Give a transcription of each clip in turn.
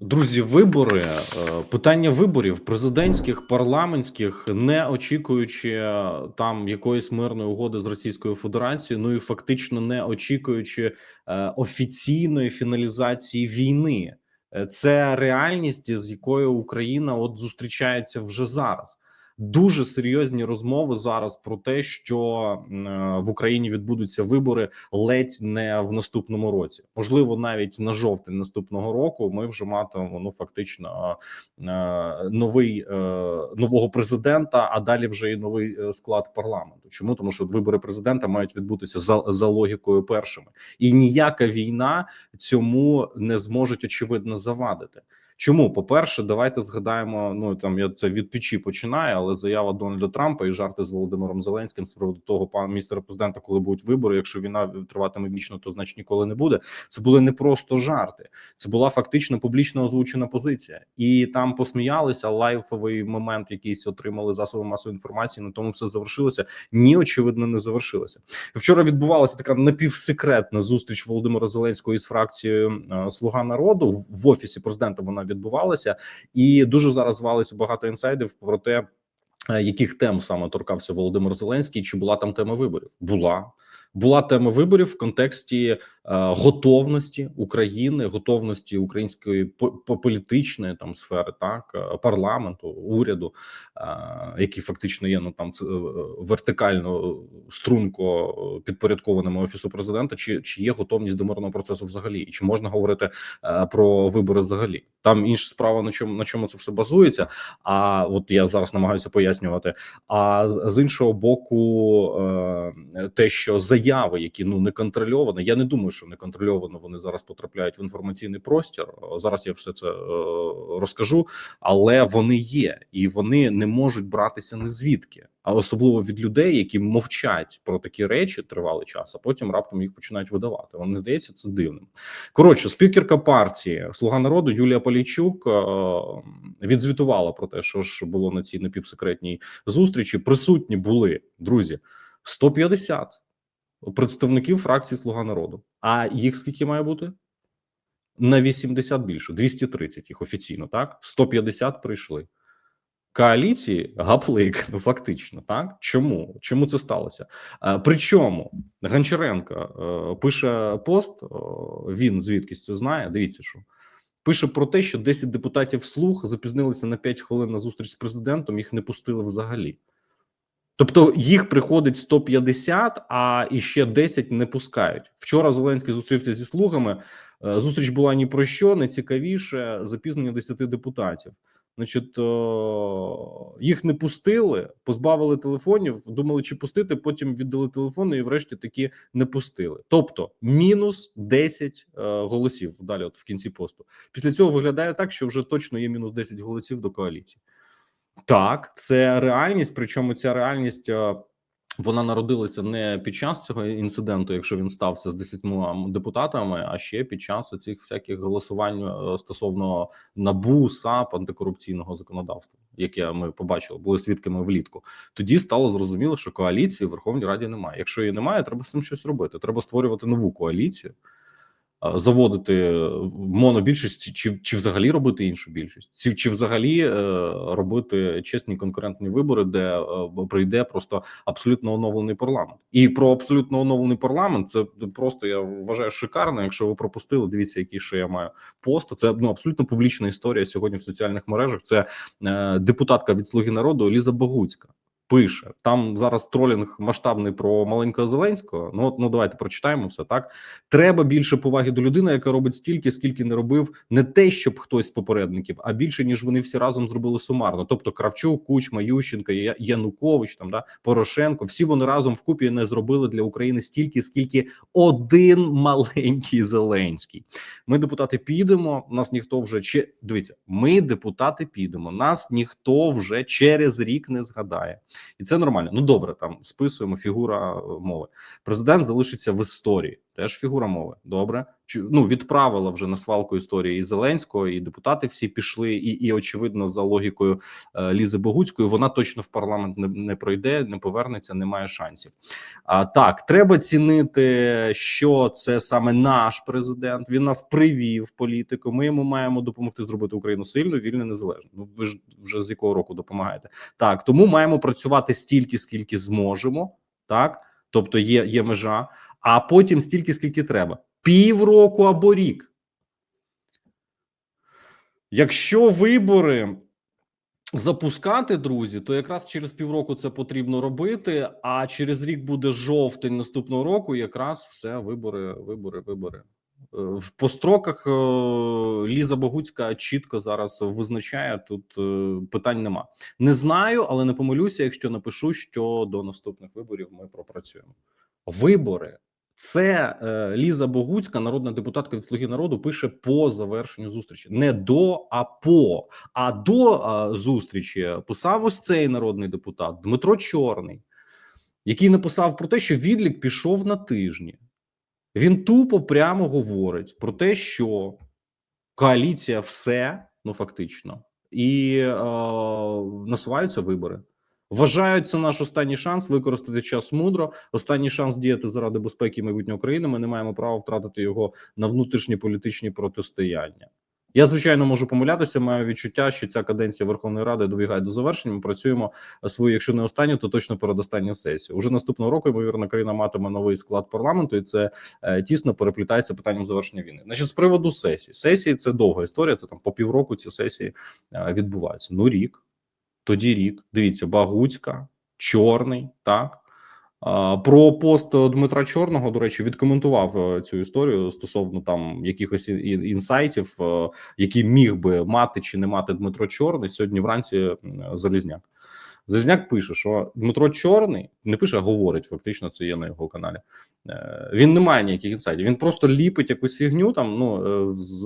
Друзі, вибори, е, питання виборів президентських, парламентських, не очікуючи е, там якоїсь мирної угоди з Російською Федерацією, ну і фактично не очікуючи е, офіційної фіналізації війни, це реальність, з якою Україна от зустрічається вже зараз. Дуже серйозні розмови зараз про те, що е, в Україні відбудуться вибори ледь не в наступному році. Можливо, навіть на жовтень наступного року ми вже матимемо ну фактично е, новий е, нового президента, а далі вже і новий склад парламенту. Чому тому, що вибори президента мають відбутися за, за логікою першими, і ніяка війна цьому не зможуть очевидно завадити. Чому по перше, давайте згадаємо. Ну там я це від печі починаю, але заява Дональда Трампа і жарти з Володимиром Зеленським з приводу того пана містера президента, коли будуть вибори. Якщо війна триватиме вічно, то значить ніколи не буде. Це були не просто жарти, це була фактично публічно озвучена позиція, і там посміялися. Лайфовий момент, якийсь отримали засоби масової інформації. На тому все завершилося. Ні, очевидно, не завершилося. Вчора відбувалася така напівсекретна зустріч Володимира Зеленського із фракцією е, Слуга народу в офісі президента. Вона відбувалася, і дуже зараз валиться багато інсайдів про те, е, яких тем саме торкався Володимир Зеленський. Чи була там тема виборів? Була. Була тема виборів в контексті е, готовності України, готовності української по, по політичної там сфери, так е, парламенту, уряду, е, який фактично є ну там це, е, вертикально струнко підпорядкованими офісу президента, чи, чи є готовність до мирного процесу взагалі, і чи можна говорити е, про вибори взагалі? Там інша справа на чому на чому це все базується. А от я зараз намагаюся пояснювати. А з, іншого боку, е, те, що заяви, які ну не контрольовані, я не думаю, що не контрольовано вони зараз потрапляють в інформаційний простір. Зараз я все це е, розкажу, але вони є і вони не можуть братися не звідки, особливо від людей, які мовчать про такі речі тривалий час, а потім раптом їх починають видавати. Не здається це дивним. Коротше, спікерка партії Слуга народу Юлія Полійчук е, відзвітувала про те, що ж було на цій напівсекретній зустрічі. Присутні були друзі 150 представників фракції Слуга народу. А їх скільки має бути? На 80 більше, 230 їх офіційно, так? 150 прийшли. Коаліції гаплик, ну фактично, так чому чому це сталося? Е, причому Гончаренко е, пише пост. Е, він звідкись це знає. Дивіться, що пише про те, що 10 депутатів слуг запізнилися на 5 хвилин на зустріч з президентом. Їх не пустили взагалі. Тобто їх приходить 150, а іще 10 не пускають. Вчора Зеленський зустрівся зі слугами. Зустріч була ні про що, не цікавіше. Запізнення 10 депутатів. Значить, їх не пустили, позбавили телефонів, думали, чи пустити. Потім віддали телефони, і врешті таки не пустили. Тобто мінус 10 е, голосів. Далі, от в кінці посту. Після цього виглядає так, що вже точно є мінус 10 голосів до коаліції. Так, це реальність. Причому ця реальність е, вона народилася не під час цього інциденту, якщо він стався з 10 депутатами, а ще під час цих всяких голосувань е, стосовно набу САП антикорупційного законодавства, яке ми побачили, були свідками влітку. Тоді стало зрозуміло, що коаліції в Верховній Раді немає. Якщо її немає, треба з цим щось робити. Треба створювати нову коаліцію. Е, Заводити монобільшість, чи чи взагалі робити іншу більшість, чи чи взагалі е, робити чесні конкурентні вибори, де е, прийде просто абсолютно оновлений парламент, і про абсолютно оновлений парламент це просто я вважаю шикарно. Якщо ви пропустили, дивіться, який ще я маю пост. Це ну абсолютно публічна історія сьогодні в соціальних мережах. Це е, депутатка від Слуги народу Ліза Богуцька. Пише там зараз тролінг масштабний про маленького Зеленського. Ну от ну давайте прочитаємо все так. Треба більше поваги до людини, яка робить стільки, скільки не робив не те, щоб хтось з попередників, а більше ніж вони всі разом зробили сумарно. Тобто Кравчук, Кучма, Ющенко, Янукович, там да Порошенко. Всі вони разом вкупі не зробили для України стільки, скільки один маленький Зеленський. Ми депутати підемо. Нас ніхто вже че дивіться. Ми депутати підемо. Нас ніхто вже через рік не згадає, і це нормально. Ну добре, там списуємо фігура е, мови. Президент залишиться в історії. Теж фігура мови. Добре, ну відправила вже на свалку історії і Зеленського, і депутати всі пішли, і, і очевидно, за логікою е, Лізи Богуцької, вона точно в парламент не, не пройде, не повернеться, немає шансів. А так, треба цінити, що це саме наш президент. Він нас привів в політику. Ми йому маємо допомогти зробити Україну сильною, вільно, незалежно. Ну ви ж вже з якого року допомагаєте? Так, тому маємо працювати стільки, скільки зможемо. Так, тобто є, є межа, а потім стільки, скільки треба. Півроку або рік. Якщо вибори запускати, друзі, то якраз через півроку це потрібно робити. А через рік буде жовтень наступного року. Якраз все вибори, вибори, вибори. Е, В по строках е, Ліза Богуцька чітко зараз визначає тут е, питань нема. Не знаю, але не помилюся, якщо напишу, що до наступних виборів ми пропрацюємо. Вибори це е, Ліза Богуцька, народна депутатка від Слуги народу, пише по завершенню зустрічі. Не до, а по. А до а, зустрічі писав ось цей народний депутат Дмитро Чорний, який написав про те, що відлік пішов на тижні. Він тупо прямо говорить про те, що коаліція все, ну фактично, і е, насуваються вибори. Вважають це наш останній шанс використати час мудро. Останній шанс діяти заради безпеки і майбутнього країни. Ми не маємо права втратити його на внутрішні політичні протистояння. Я звичайно можу помилятися. Маю відчуття, що ця каденція Верховної Ради добігає до завершення. Ми працюємо свою, якщо не останню, то точно перед останню сесію. Уже наступного року ймовірно, країна матиме новий склад парламенту, і це е, тісно переплітається питанням завершення війни. Значить, з приводу сесії. Сесії це довга історія. Це там по півроку ці сесії е, відбуваються. Ну рік, тоді рік. Дивіться, Багуцька, Чорний, так. Про пост Дмитра Чорного, до речі, відкоментував е, цю історію стосовно там якихось інсайтів, е, які міг би мати чи не мати Дмитро Чорний сьогодні вранці Залізняк. Залізняк пише, що Дмитро Чорний не пише, а говорить. Фактично, це є на його каналі. Е, Він не має ніяких інсайтів. Він просто ліпить якусь фігню там ну з,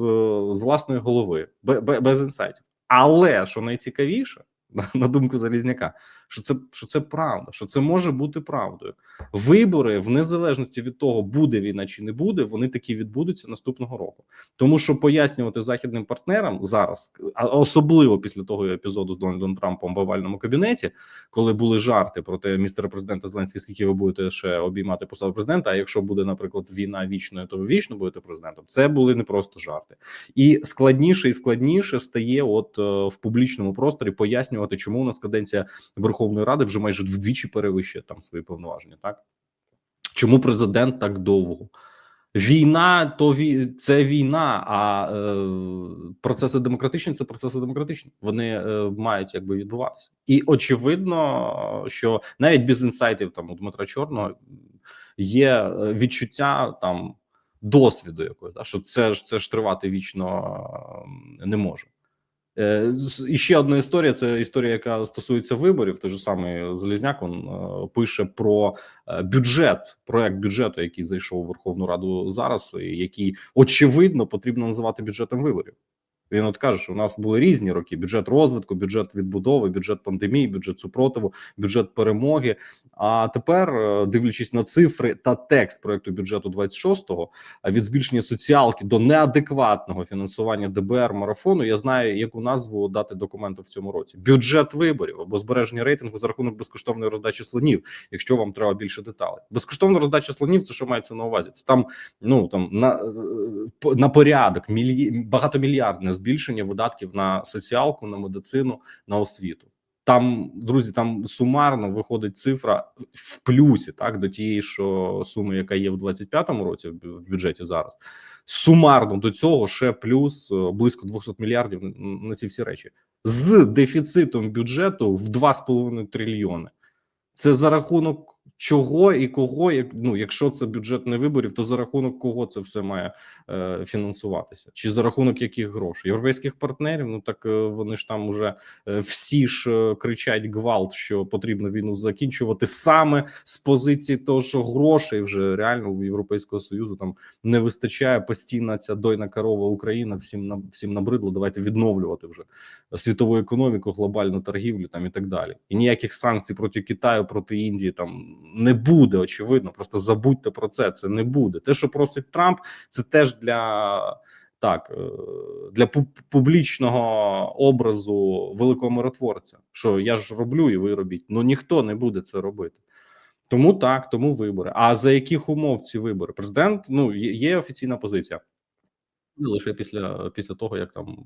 з власної голови, бе- бе- без інсайтів. Але що найцікавіше, на- думку Залізняка, що це що це правда, що це може бути правдою. Вибори в незалежності від того, буде війна чи не буде, вони такі відбудуться наступного року. Тому що пояснювати західним партнерам зараз, а особливо після того епізоду з Дональдом Трампом в овальному кабінеті, коли були жарти про те, містера президента Зеленський, скільки ви будете ще обіймати посаду президента. А якщо буде, наприклад, війна вічною, то ви вічно будете президентом. Це були не просто жарти, і складніше і складніше стає, от е, в публічному просторі пояснювати, чому у нас каденція Верховної Ради вже майже вдвічі перевищує там свої повноваження. Так чому президент так довго? Війна то ві... це війна, а е, процеси демократичні це процеси демократичні. Вони е, мають якби відбуватися, і очевидно, що навіть без інсайтів там у Дмитра Чорного є е, відчуття там досвіду якогось, що це ж це ж тривати вічно не може. Е, І ще одна історія. Це історія, яка стосується виборів. Той же самий Залізняк він е, пише про е, бюджет, проект бюджету, який зайшов у Верховну Раду зараз, і який очевидно потрібно називати бюджетом виборів. Він от каже, що у нас були різні роки: бюджет розвитку, бюджет відбудови, бюджет пандемії, бюджет супротиву, бюджет перемоги. А тепер, е, дивлячись на цифри та текст проекту бюджету 26-го, а від збільшення соціалки до неадекватного фінансування ДБР марафону, я знаю, яку назву дати документу в цьому році: бюджет виборів або збереження рейтингу за рахунок безкоштовної роздачі слонів. Якщо вам треба більше деталей, безкоштовна роздача слонів, це що мається на увазі? Це там ну там на, е, на порядок мільї... багатомільярдне збільшення видатків на соціалку, на медицину, на освіту. Там, друзі, там сумарно виходить цифра в плюсі, так до тієї що суми, яка є в 25-му році в бюджеті зараз. Сумарно до цього ще плюс близько 200 мільярдів на ці всі речі з дефіцитом бюджету в 2,5 трильйони. Це за рахунок чого і кого, як ну, якщо це бюджет не виборів, то за рахунок кого це все має е, фінансуватися? Чи за рахунок яких грошей? Європейських партнерів? Ну так е, вони ж там уже е, всі ж е, кричать гвалт, що потрібно війну закінчувати саме з позиції того, що грошей вже реально у Європейського союзу там не вистачає постійна ця дойна корова Україна. Всім на всім набридло. Давайте відновлювати вже світову економіку, глобальну торгівлю там і так далі. І ніяких санкцій проти Китаю, проти Індії там не буде очевидно. Просто забудьте про це. Це не буде. Те, що просить Трамп, це теж для так е, для публічного образу великого миротворця. Що я ж роблю, і ви робіть. Ну ніхто не буде це робити. Тому так, тому вибори. А за яких умов ці вибори? Президент ну є, офіційна позиція. Ну, Лише після після того, як там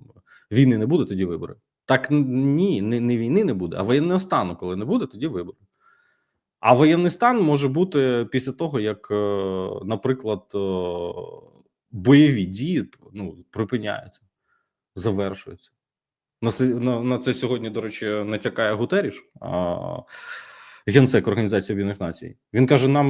війни не буде, тоді вибори. Так ні, не, не війни не буде, а воєнного стану, коли не буде, тоді вибори. А воєнний стан може бути після того, як, е, наприклад, е, бойові дії ну, припиняються, завершуються. На це, на, на це сьогодні, до речі, натякає Гутеріш, а, генсек Організації Об'єднаних Націй. Він каже: нам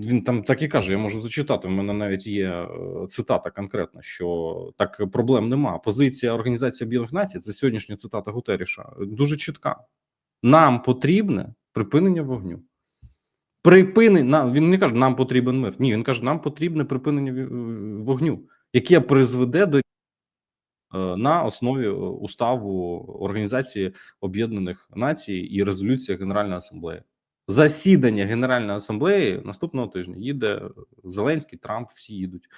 він там так і каже: я можу зачитати. У мене навіть є е, цитата конкретна, що так проблем нема. Позиція Організації Об'єднаних Націй це сьогоднішня цитата Гутеріша. Дуже чітка. Нам потрібне припинення вогню. Припинення він не каже, нам потрібен мир. Ні, він каже, нам потрібне припинення вогню, яке призведе до е, на основі е, уставу Організації Об'єднаних Націй і резолюція Генеральної асамблеї. Засідання Генеральної асамблеї наступного тижня їде Зеленський, Трамп, всі їдуть.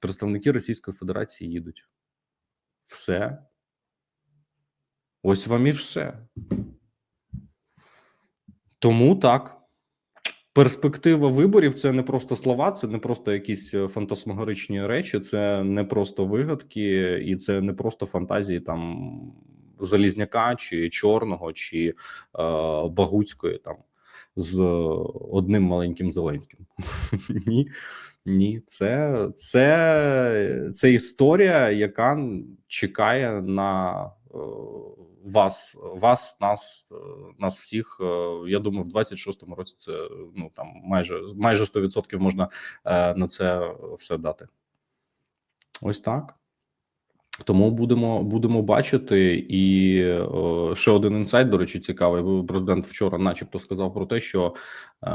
Представники Російської Федерації їдуть. Все. Ось вам і все. Тому так. Перспектива виборів це не просто слова, це не просто якісь е, фантасмагоричні речі, це не просто вигадки, і це не просто фантазії там Залізняка чи Чорного, чи е, Багуцької там з одним маленьким Зеленським. Ні, ні, це, це, це історія, яка чекає на вас, вас, нас, нас всіх. е, Я думаю, в 26-му році це ну там майже майже 100% можна е, на це все дати. Ось так. Тому будемо будемо бачити. І е, ще один інсайт, до речі, цікавий. Президент вчора, начебто, сказав про те, що е,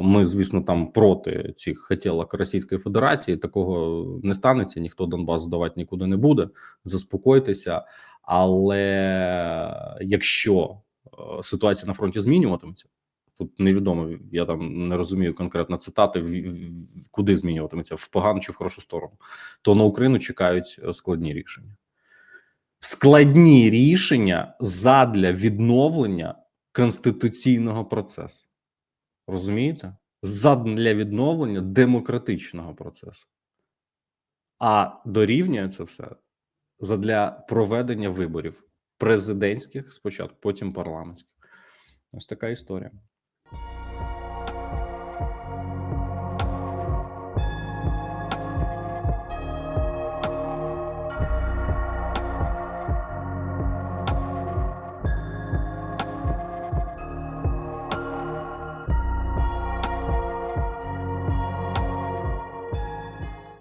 ми, звісно, там проти цих хотілок Російської Федерації. Такого не станеться. Ніхто Донбас здавати нікуди не буде. Заспокойтеся. Але якщо е, ситуація на фронті змінюватиметься, тут невідомо. Я там не розумію конкретно цитати, куди змінюватиметься в погану чи в хорошу сторону, то на Україну чекають е, складні рішення. Складні рішення задля відновлення конституційного процесу. Розумієте? Задля відновлення демократичного процесу. А дорівнює це все задля проведення виборів президентських спочатку, потім парламентських. Ось така історія.